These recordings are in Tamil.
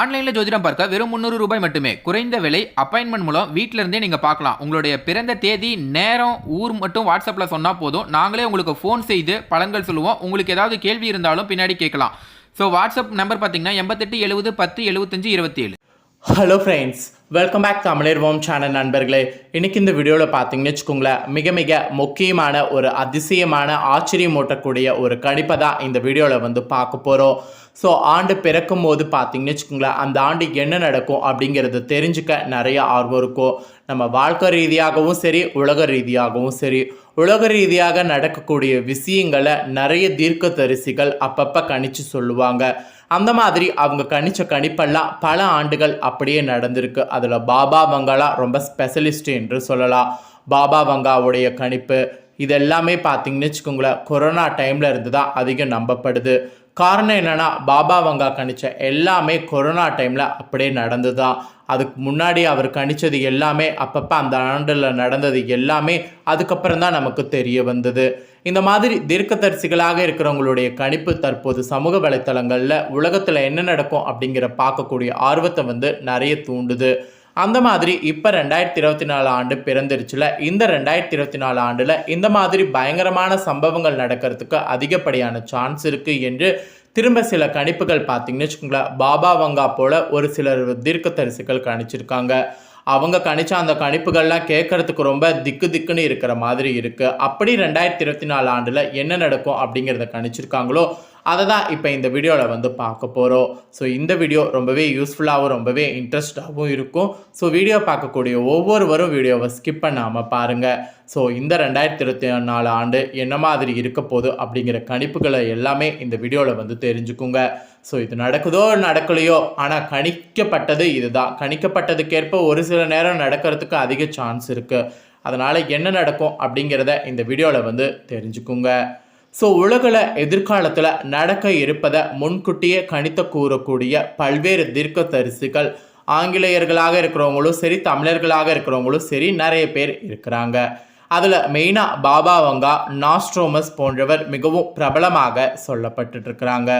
ஆன்லைனில் ஜோதிடம் பார்க்க வெறும் முந்நூறு ரூபாய் மட்டுமே. குறைந்த விலை அப்பாயின்மெண்ட் மூலம் வீட்டிலிருந்தே நீங்கள் பார்க்கலாம். உங்களுடைய பிறந்த தேதி நேரம் ஊர் மட்டும் வாட்ஸ்அப்பில் சொன்னால் போதும். நாங்களே உங்களுக்கு ஃபோன் செய்து பலன்கள் சொல்லுவோம். உங்களுக்கு ஏதாவது கேள்வி இருந்தாலும் பின்னாடி கேட்கலாம். ஸோ வாட்ஸ்அப் நம்பர் பார்த்தீங்கன்னா எண்பத்தெட்டு எழுபது பத்து எழுபத்தஞ்சு இருபத்தி ஏழு hello friends welcome back Om channel நண்பர்களே. இன்றைக்கி இந்த வீடியோவில் பார்த்தீங்கன்னு வச்சுக்கோங்களேன் மிக மிக முக்கியமான ஒரு அதிசயமான ஆச்சரியமூட்டக்கூடிய ஒரு கணிப்பை தான் இந்த வீடியோவில் வந்து பார்க்க போகிறோம் ஸோ ஆண்டு பிறக்கும் போது பார்த்தீங்கன்னு வச்சுக்கோங்களேன் அந்த ஆண்டு என்ன நடக்கும் அப்படிங்கிறத தெரிஞ்சுக்க நிறைய ஆர்வம் இருக்கும். நம்ம வாழ்க்கை ரீதியாகவும் சரி உலக ரீதியாகவும் சரி. உலக ரீதியாக நடக்கக்கூடிய விஷயங்களை நிறைய தீர்க்க தரிசிகள் அப்பப்போ கணிச்சு சொல்லுவாங்க. அந்த மாதிரி அவங்க கணிச்ச கணிப்பெல்லாம் பல ஆண்டுகள் அப்படியே நடந்திருக்கு. அதில் பாபா வங்காளா ரொம்ப ஸ்பெஷலிஸ்ட் என்று சொல்லலாம். பாபா வங்காவுடைய கணிப்பு இது எல்லாமே பார்த்தீங்கன்னு வச்சுக்கோங்களேன் கொரோனா டைமில் இருந்து தான் அதிகம் நம்பப்படுது. காரணம் என்னென்னா பாபா வங்கா கணிச்ச எல்லாமே கொரோனா டைமில் அப்படியே நடந்து தான் அதுக்கு முன்னாடி அவர் கணிச்சது எல்லாமே அப்பப்போ அந்த ஆண்டில் நடந்தது எல்லாமே அதுக்கப்புறம் தான் நமக்கு தெரிய வந்தது. இந்த மாதிரி தீர்க்கதரிசிகளாக இருக்கிறவங்களுடைய கணிப்பு தற்போது சமூக வலைத்தளங்களில் உலகத்தில் என்ன நடக்கும் அப்படிங்கிற பார்க்கக்கூடிய ஆர்வத்தை வந்து நிறைய தூண்டுது. அந்த மாதிரி இப்போ ரெண்டாயிரத்தி இருபத்தி நாலு ஆண்டு பிறந்துருச்சுல இந்த ரெண்டாயிரத்தி இருபத்தி நாலு ஆண்டில் இந்த மாதிரி பயங்கரமான சம்பவங்கள் நடக்கிறதுக்கு அதிகப்படியான சான்ஸ் இருக்குது என்று திரும்ப சில கணிப்புகள் பார்த்தீங்கன்னு வச்சுக்கோங்களேன் பாபா வங்கா போல் ஒரு சிலர் தீர்க்க தரிசுகள் கணிச்சிருக்காங்க. அவங்க கணிச்ச அந்த கணிப்புகள்லாம் கேட்கறதுக்கு ரொம்ப திக்கு திக்குன்னு இருக்கிற மாதிரி இருக்குது அப்படி ரெண்டாயிரத்தி இருபத்தி நாலு ஆண்டில் என்ன நடக்கும் அப்படிங்கிறத கணிச்சிருக்காங்களோ அதை தான் இப்போ இந்த வீடியோவில் வந்து பார்க்க போகிறோம் ஸோ இந்த வீடியோ ரொம்பவே யூஸ்ஃபுல்லாகவும் ரொம்பவே இன்ட்ரெஸ்டாகவும் இருக்கும். ஸோ வீடியோ பார்க்கக்கூடிய ஒவ்வொருவரும் வீடியோவை ஸ்கிப் பண்ணாமல் பாருங்கள் ஸோ இந்த ரெண்டாயிரத்தி இருபத்தி நாலு ஆண்டு என்ன மாதிரி இருக்க போகுது அப்படிங்கிற கணிப்புகளை எல்லாமே இந்த வீடியோவில் வந்து தெரிஞ்சுக்குங்க. ஸோ இது நடக்குதோ நடக்கலையோ ஆனால் கணிக்கப்பட்டது இதுதான். கணிக்கப்பட்டதுக்கேற்ப ஒரு சில நேரம் நடக்கிறதுக்கு அதிக சான்ஸ் இருக்குது அதனால் என்ன நடக்கும் அப்படிங்கிறத இந்த வீடியோவில் வந்து தெரிஞ்சுக்குங்க. ஸோ உலகில் எதிர்காலத்தில் நடக்க இருப்பதை முன்கூட்டியே கணித்த கூறக்கூடிய பல்வேறு தீர்க்க தரிசிகள் ஆங்கிலேயர்களாக இருக்கிறவங்களும் சரி தமிழர்களாக இருக்கிறவங்களும் சரி நிறைய பேர் இருக்கிறாங்க. அதில் மெயினாக பாபா வங்கா நாஸ்ட்ரோமஸ் போன்றவர் மிகவும் பிரபலமாக சொல்லப்பட்டுட்டு இருக்கிறாங்க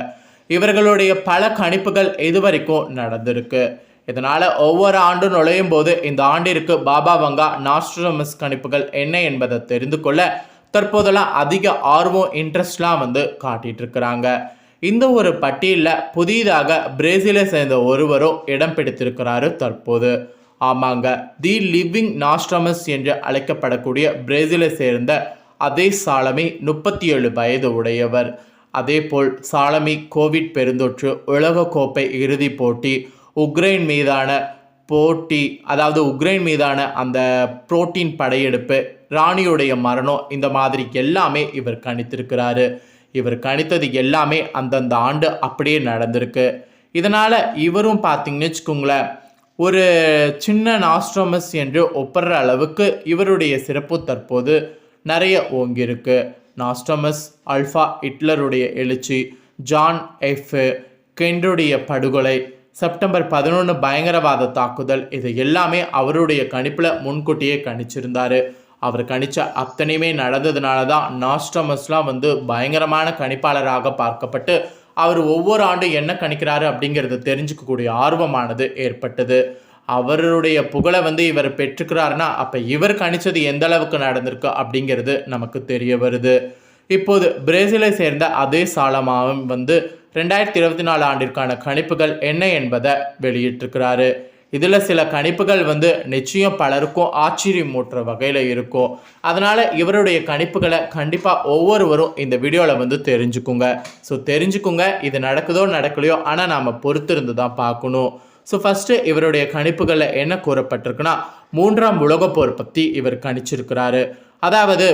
இவர்களுடைய பல கணிப்புகள் இதுவரைக்கும் நடந்திருக்கு. இதனால் ஒவ்வொரு ஆண்டும் நுழையும் போது இந்த ஆண்டிற்கு பாபா வங்கா நாஸ்ட்ரோமஸ் கணிப்புகள் என்ன என்பதை தெரிந்து கொள்ள தற்போதெல்லாம் அதிக ஆர்வம் இன்ட்ரெஸ்ட்லாம் வந்து காட்டிகிட்டு இருக்கிறாங்க இந்த ஒரு பட்டியலில் புதிதாக பிரேசிலை சேர்ந்த ஒருவரும் இடம் பிடித்திருக்கிறாரு தற்போது. ஆமாங்க தி லிவிங் நாஸ்ட்ரமஸ் என்று அழைக்கப்படக்கூடிய பிரேசிலை சேர்ந்த அதே சாலமி முப்பத்தி ஏழு வயது உடையவர். அதேபோல் சாலமி கோவிட் பெருந்தொற்று உலகக்கோப்பை இறுதிப் போட்டி உக்ரைன் மீதான போட்டி அதாவது உக்ரைன் மீதான அந்த புரோட்டீன் படையெடுப்பு ராணியுடைய மரணம் இந்த மாதிரி எல்லாமே இவர் கணித்திருக்கிறாரு. இவர் கணித்தது எல்லாமே அந்தந்த ஆண்டு அப்படியே நடந்திருக்கு. இதனால் இவரும் பார்த்தீங்கன்னு வச்சுக்கோங்களேன் ஒரு சின்ன நாஸ்ட்ரோமஸ் என்று ஒப்படுற அளவுக்கு இவருடைய சிறப்பு தற்போது நிறைய ஓங்கியிருக்கு. நாஸ்ட்ரோமஸ் அல்ஃபா ஹிட்லருடைய எழுச்சி ஜான் எஃப் கெண்டுடைய படுகொலை செப்டம்பர் பதினொன்று பயங்கரவாத தாக்குதல் இது எல்லாமே அவருடைய கணிப்பில் முன்கூட்டியே கணிச்சிருந்தாரு. அவர் கணித்த அத்தனையுமே நடந்ததுனால தான் நாஸ்டமஸ்லாம் வந்து பயங்கரமான கணிப்பாளராக பார்க்கப்பட்டு அவர் ஒவ்வொரு ஆண்டும் என்ன கணிக்கிறாரு அப்படிங்கிறத தெரிஞ்சுக்கக்கூடிய ஆர்வமானது ஏற்பட்டது. அவருடைய புகழை வந்து இவர் பெற்றுக்கிறாருன்னா அப்போ இவர் கணிச்சது எந்த அளவுக்கு நடந்திருக்கு அப்படிங்கிறது நமக்கு தெரிய வருது. இப்போது பிரேசிலை சேர்ந்த அதே சாலமாவும் வந்து ரெண்டாயிரத்தி இருபத்தி நாலு ஆண்டிற்கான கணிப்புகள் என்ன என்பதை வெளியிட்டிருக்கிறாரு. இதில் சில கணிப்புகள் வந்து நிச்சயம் பலருக்கும் ஆச்சரியமூட்டுற வகையில் இருக்கும். அதனால் இவருடைய கணிப்புகளை கண்டிப்பாக ஒவ்வொருவரும் இந்த வீடியோவில் வந்து தெரிஞ்சுக்குங்க. ஸோ தெரிஞ்சுக்குங்க இது நடக்குதோ நடக்கலையோ ஆனால் நாம் பொறுத்திருந்து தான் பார்க்கணும். ஸோ ஃபஸ்ட்டு இவருடைய கணிப்புகளில் என்ன கூறப்பட்டிருக்குன்னா மூன்றாம் உலகப்போர் பற்றி இவர் கணிச்சிருக்கிறாரு. அதாவது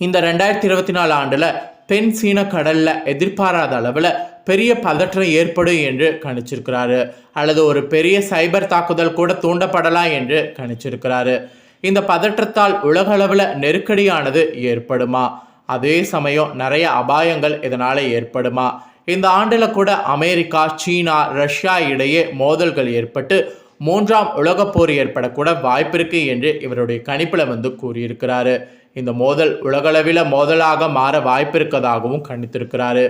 இந்த ரெண்டாயிரத்தி இருபத்தி நாலு ஆண்டில் தென் சீன கடலில் எதிர்பாராத அளவில் பெரிய பதற்றம் ஏற்படும் என்று கணிச்சிருக்கிறாரு. அல்லது ஒரு பெரிய சைபர் தாக்குதல் கூட தூண்டப்படலாம் என்று கணிச்சிருக்கிறாரு. இந்த பதற்றத்தால் உலகளவில் நெருக்கடியானது ஏற்படுமா? அதே சமயம் நிறைய அபாயங்கள் இதனால் ஏற்படுமா? இந்த ஆண்டில் கூட அமெரிக்கா சீனா ரஷ்யா இடையே மோதல்கள் ஏற்பட்டு மூன்றாம் உலகப் போர் ஏற்படக்கூட வாய்ப்பிருக்கு என்று இவருடைய கணிப்பில் வந்து கூறியிருக்கிறாரு. இந்த மோதல் உலகளவில் மோதலாக மாற வாய்ப்பிருக்கதாகவும் கணித்திருக்கிறாரு.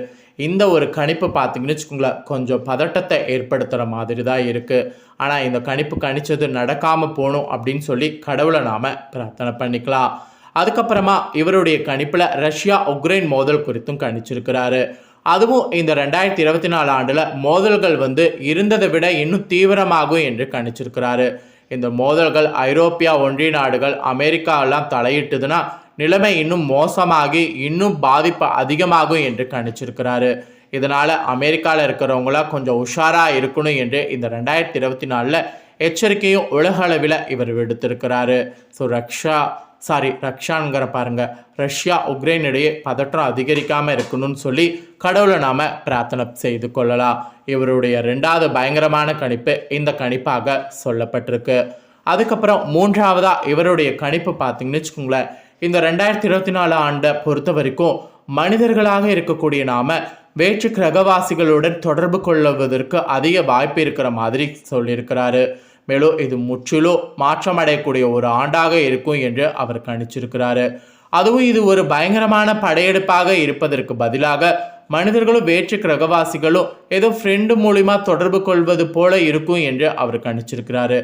இந்த ஒரு கணிப்பு பார்த்தீங்கன்னு வச்சுக்கோங்களேன் கொஞ்சம் பதட்டத்தை ஏற்படுத்துகிற மாதிரி தான் இருக்குது ஆனால் இந்த கணிப்பு கணிச்சது நடக்காமல் போகணும் அப்படின்னு சொல்லி கடவுளை நாம் பிரார்த்தனை பண்ணிக்கலாம். அதுக்கப்புறமா இவருடைய கணிப்பில் ரஷ்யா உக்ரைன் மோதல் குறித்தும் கணிச்சிருக்கிறாரு. அதுவும் இந்த ரெண்டாயிரத்தி இருபத்தி நாலு ஆண்டில் மோதல்கள் வந்து இருந்ததை விட இன்னும் தீவிரமாகும் என்று கணிச்சிருக்கிறாரு. இந்த மோதல்கள் ஐரோப்பியா ஒன்றிய நாடுகள் அமெரிக்காவெல்லாம் தலையிட்டுதுன்னா நிலைமை இன்னும் மோசமாகி இன்னும் பாதிப்பு அதிகமாகும் என்று கணிச்சிருக்கிறாரு. இதனால் அமெரிக்காவில் இருக்கிறவங்களாம் கொஞ்சம் உஷாராக இருக்கணும் என்று இந்த ரெண்டாயிரத்தி இருபத்தி நாலில் எச்சரிக்கையும் உலக அளவில் இவர் விடுத்திருக்கிறாரு. ஸோ ரக்ஷா சாரி ரக்ஷாங்கிற பாருங்க. ரஷ்யா உக்ரைன் இடையே பதற்றம் அதிகரிக்காமல் இருக்கணும்னு சொல்லி கடவுளை நாம பிரார்த்தனை செய்து கொள்ளலாம். இவருடைய ரெண்டாவது பயங்கரமான கணிப்பு இந்த கணிப்பாக சொல்லப்பட்டிருக்கு. அதுக்கப்புறம் மூன்றாவதா இவருடைய கணிப்பு பார்த்தீங்கன்னு வச்சுக்கோங்களேன். இந்த ரெண்டாயிரத்தி இருபத்தி நாலு ஆண்டை பொறுத்த வரைக்கும் மனிதர்களாக இருக்கக்கூடிய நாம வேற்று கிரகவாசிகளுடன் தொடர்பு கொள்வதற்கு அதிக வாய்ப்பு இருக்கிற மாதிரி சொல்லியிருக்கிறாரு. மேலும் இது முற்றிலும் மாற்றமடையக்கூடிய ஒரு ஆண்டாக இருக்கும் என்று அவர் கணிச்சிருக்கிறாரு. அதுவும் இது ஒரு பயங்கரமான படையெடுப்பாக இருப்பதற்கு பதிலாக மனிதர்களும் வேற்று கிரகவாசிகளும் ஏதோ ஃப்ரெண்டு மூலிமா தொடர்பு கொள்வது போல இருக்கும் என்று அவர் கணிச்சிருக்கிறாரு.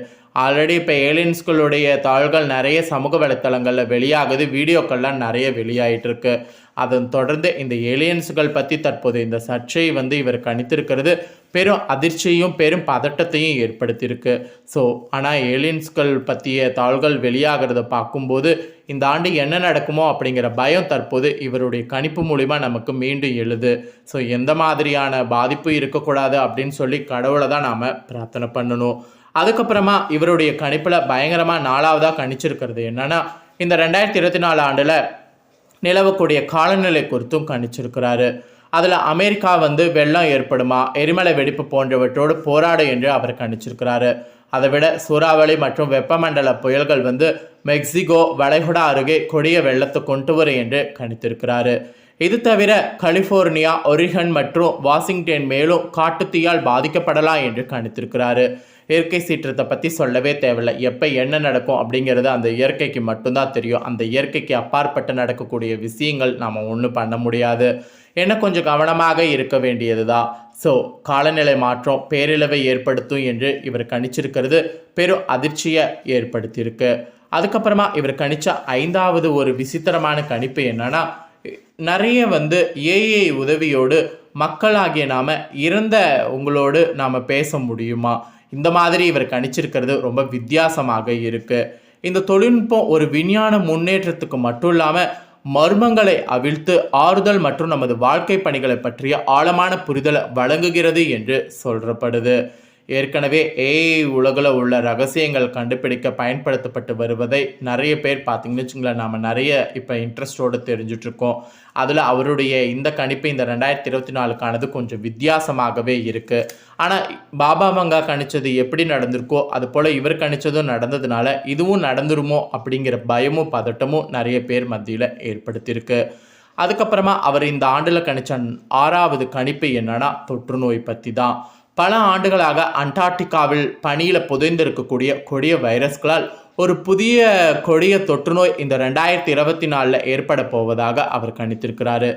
ஆல்ரெடி இப்போ ஏலியன்ஸ்களுடைய தாள்கள் நிறைய சமூக வலைத்தளங்களில் வெளியாகுது வீடியோக்கள்லாம் நிறைய வெளியாகிட்டு இருக்கு அதன் தொடர்ந்து இந்த ஏலியன்ஸ்கள் பற்றி தற்போது இந்த சர்ச்சையை வந்து இவர் கணித்திருக்கிறது பெரும் அதிர்ச்சியையும் பெரும் பதட்டத்தையும் ஏற்படுத்தியிருக்கு. ஸோ ஆனால் ஏலியன்ஸ்கள் பற்றிய தாள்கள் வெளியாகிறத பார்க்கும்போது இந்த ஆண்டு என்ன நடக்குமோ அப்படிங்கிற பயம் தற்போது இவருடைய கணிப்பு மூலிமா நமக்கு மீண்டும் எழுது. ஸோ எந்த மாதிரியான பாதிப்பு இருக்கக்கூடாது அப்படின்னு சொல்லி கடவுளை தான் நாம் பிரார்த்தனை பண்ணணும். அதுக்கப்புறமா இவருடைய கணிப்பில் பயங்கரமாக நாலாவதாக கணிச்சிருக்கிறது. என்னென்னா இந்த ரெண்டாயிரத்தி இருபத்தி நாலு ஆண்டில் நிலவக்கூடிய காலநிலை குறித்தும் கணிச்சிருக்கிறாரு. அதில் அமெரிக்கா வந்து வெள்ளம் ஏற்படுமா எரிமலை வெடிப்பு போன்றவற்றோடு போராடும் என்று அவர் கணிச்சிருக்கிறாரு. அதை விட சூறாவளி மற்றும் வெப்பமண்டல புயல்கள் வந்து மெக்சிகோ வளைகுடா அருகே கொடிய வெள்ளத்தை கொண்டு வரும் என்று கணித்திருக்கிறாரு. இது தவிர கலிஃபோர்னியா ஒரிகன் மற்றும் வாஷிங்டன் மேலும் காட்டுத்தீயால் பாதிக்கப்படலாம் என்று கணித்திருக்கிறாரு. இயற்கை சீற்றத்தை பற்றி சொல்லவே தேவையில்லை. எப்போ என்ன நடக்கும் அப்படிங்கிறது அந்த இயற்கைக்கு மட்டும்தான் தெரியும். அந்த இயற்கைக்கு அப்பாற்பட்டு நடக்கக்கூடிய விஷயங்கள் நாம் ஒன்றும் பண்ண முடியாது. என்ன கொஞ்சம் கவனமாக இருக்க வேண்டியது தான் ஸோ காலநிலை மாற்றம் பேரிழவை ஏற்படுத்தும் என்று இவர் கணிச்சிருக்கிறது. பெரும் அதிர்ச்சியை ஏற்படுத்தியிருக்கு. அதுக்கப்புறமா இவர் கணிச்ச ஐந்தாவது ஒரு விசித்திரமான கணிப்பு என்னன்னா நிறைய வந்து ஏஐ உதவியோடு மக்களாகிய நாம் இறந்த உங்களோடு நாம் பேச முடியுமா? இந்த மாதிரி இவர் கணிச்சிருக்கிறது ரொம்ப வித்தியாசமாக இருக்குது இந்த தொழில்நுட்பம் ஒரு விஞ்ஞான முன்னேற்றத்துக்கு மட்டும் இல்லாமல் மர்மங்களை அவிழ்த்து ஆறுதல் மற்றும் நமது வாழ்க்கை பணிகளை பற்றிய ஆழமான புரிதலை வழங்குகிறது என்று சொல்லப்படுது ஏற்கனவே ஏஐ உலகில் உள்ள ரகசியங்கள் கண்டுபிடிக்க பயன்படுத்தப்பட்டு வருவதை நிறைய பேர் பார்த்தீங்கன்னு வச்சுங்களேன். நாம் நிறைய இப்போ இன்ட்ரெஸ்டோடு தெரிஞ்சிட்ருக்கோம் அதில் அவருடைய இந்த கணிப்பு இந்த ரெண்டாயிரத்தி இருபத்தி நாலுக்கானது கொஞ்சம் வித்தியாசமாகவே இருக்குது ஆனால் பாபா மங்கா கணிச்சது எப்படி நடந்திருக்கோ அது போல் இவர் கணிச்சதும் நடந்ததுனால இதுவும் நடந்துருமோ அப்படிங்கிற பயமும் பதட்டமும் நிறைய பேர் மத்தியில் ஏற்படுத்தியிருக்கு. அதுக்கப்புறமா அவர் இந்த ஆண்டில் கணிச்ச ஆறாவது கணிப்பு என்னன்னா தொற்றுநோய் பற்றி தான் பல ஆண்டுகளாக அண்டார்டிகாவில் பனியில் புதைந்திருக்கக்கூடிய கொடிய வைரஸ்களால் ஒரு புதிய கொடிய தொற்றுநோய் இந்த ரெண்டாயிரத்தி இருபத்தி நாலில் ஏற்பட போவதாக அவர் கணித்திருக்கிறாரு.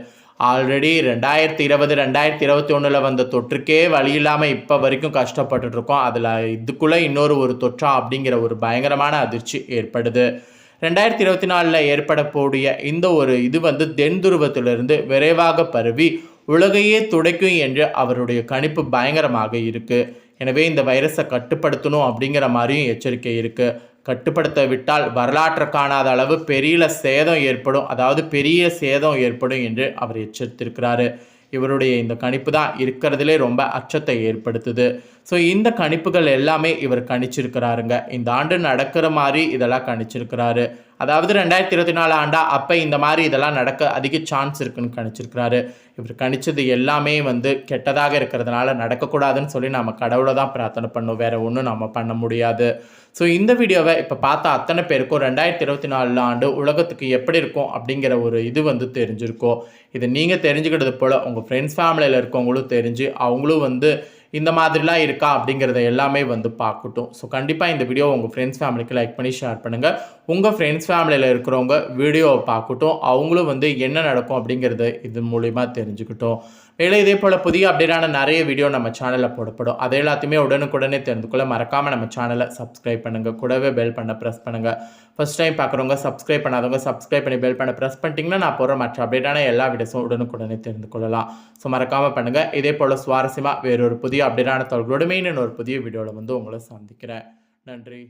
ஆல்ரெடி ரெண்டாயிரத்தி இருபது ரெண்டாயிரத்தி இருபத்தி ஒன்றில் வந்த தொற்றுக்கே வழி இல்லாமல் இப்போ வரைக்கும் கஷ்டப்பட்டுட்ருக்கோம் அதில் இதுக்குள்ளே இன்னொரு ஒரு தொற்றா அப்படிங்கிற ஒரு பயங்கரமான அதிர்ச்சி ஏற்படுது. ரெண்டாயிரத்தி இருபத்தி நாலில் ஏற்படக்கூடிய இந்த ஒரு இது வந்து தென் துருவத்திலிருந்து விரைவாக பரவி உலகையே துடைக்கும் என்று அவருடைய கணிப்பு பயங்கரமாக இருக்குது எனவே இந்த வைரஸை கட்டுப்படுத்தணும் அப்படிங்கிற மாதிரியும் எச்சரிக்கை இருக்குது கட்டுப்படுத்த விட்டால் வரலாற்று காணாத அளவு பெரிய சேதம் ஏற்படும். அதாவது பெரிய சேதம் ஏற்படும் என்று அவர் எச்சரித்திருக்கிறாரு. இவருடைய இந்த கணிப்பு தான் இருக்கிறதுலே ரொம்ப அச்சத்தை ஏற்படுத்துது. ஸோ இந்த கணிப்புகள் எல்லாமே இவர் கணிச்சிருக்கிறாருங்க. இந்த ஆண்டு நடக்கிற மாதிரி இதெல்லாம் கணிச்சிருக்கிறாரு. அதாவது ரெண்டாயிரத்தி இருபத்தி நாலு ஆண்டா அப்போ இந்த மாதிரி இதெல்லாம் நடக்க அதிக சான்ஸ் இருக்குன்னு கணிச்சிருக்கிறாரு. இவர் கணிச்சது எல்லாமே வந்து கெட்டதாக இருக்கிறதுனால நடக்கக்கூடாதுன்னு சொல்லி நம்ம கடவுளை தான் பிரார்த்தனை பண்ணும். வேறு ஒன்றும் நம்ம பண்ண முடியாது. ஸோ இந்த வீடியோவை இப்போ பார்த்த அத்தனை பேருக்கும் ரெண்டாயிரத்தி இருபத்தி நாலு ஆண்டு உலகத்துக்கு எப்படி இருக்கும் அப்படிங்கிற ஒரு இது வந்து தெரிஞ்சிருக்கும். இதை நீங்கள் தெரிஞ்சுக்கிட்டது போல் உங்கள் ஃப்ரெண்ட்ஸ் ஃபேமிலியில் இருக்கவங்களும் தெரிஞ்சு அவங்களும் வந்து இந்த மாதிரிலாம் இருக்கா அப்படிங்கிறத எல்லாமே வந்து பார்க்கட்டும். ஸோ கண்டிப்பாக இந்த வீடியோ உங்கள் ஃப்ரெண்ட்ஸ் ஃபேமிலிக்கு லைக் பண்ணி ஷேர் பண்ணுங்கள் உங்கள் ஃப்ரெண்ட்ஸ் ஃபேமிலியில் இருக்கிறவங்க வீடியோவை பார்க்கட்டும். அவங்களும் வந்து என்ன நடக்கும் அப்படிங்கிறத இது மூலிமா தெரிஞ்சுக்கிட்டோம். இல்லை இதே போல் புதிய அப்டேட்டான நிறைய வீடியோ நம்ம சேனலில் போடப்படும். அது எல்லாத்தையுமே உடனுக்குடனே தெரிந்து கொள்ள மறக்காமல் நம்ம சேனலை சப்ஸ்கிரைப் பண்ணுங்கள் கூடவே பெல் பண்ண ப்ரெஸ் பண்ணுங்கள் ஃபஸ்ட் டைம் பார்க்குறவங்க சப்ஸ்கிரைப் பண்ணாதவங்க சப்ஸ்கிரைப் பண்ணி பெல் பண்ண ப்ரெஸ் பண்ணிட்டீங்கன்னா நான் போகிற மற்ற அப்டேட்டான எல்லா வீடியோஸும் உடனுக்குடனே தெரிந்து கொள்ளலாம் ஸோ மறக்காமல் பண்ணுங்கள் இதே போல் சுவாரஸ்யமாக வேறொரு புதிய அப்டேட்டான தகவலோடு மெயின் ஒரு புதிய வீடியோவில் வந்து உங்களை சந்திக்கிறேன். நன்றி.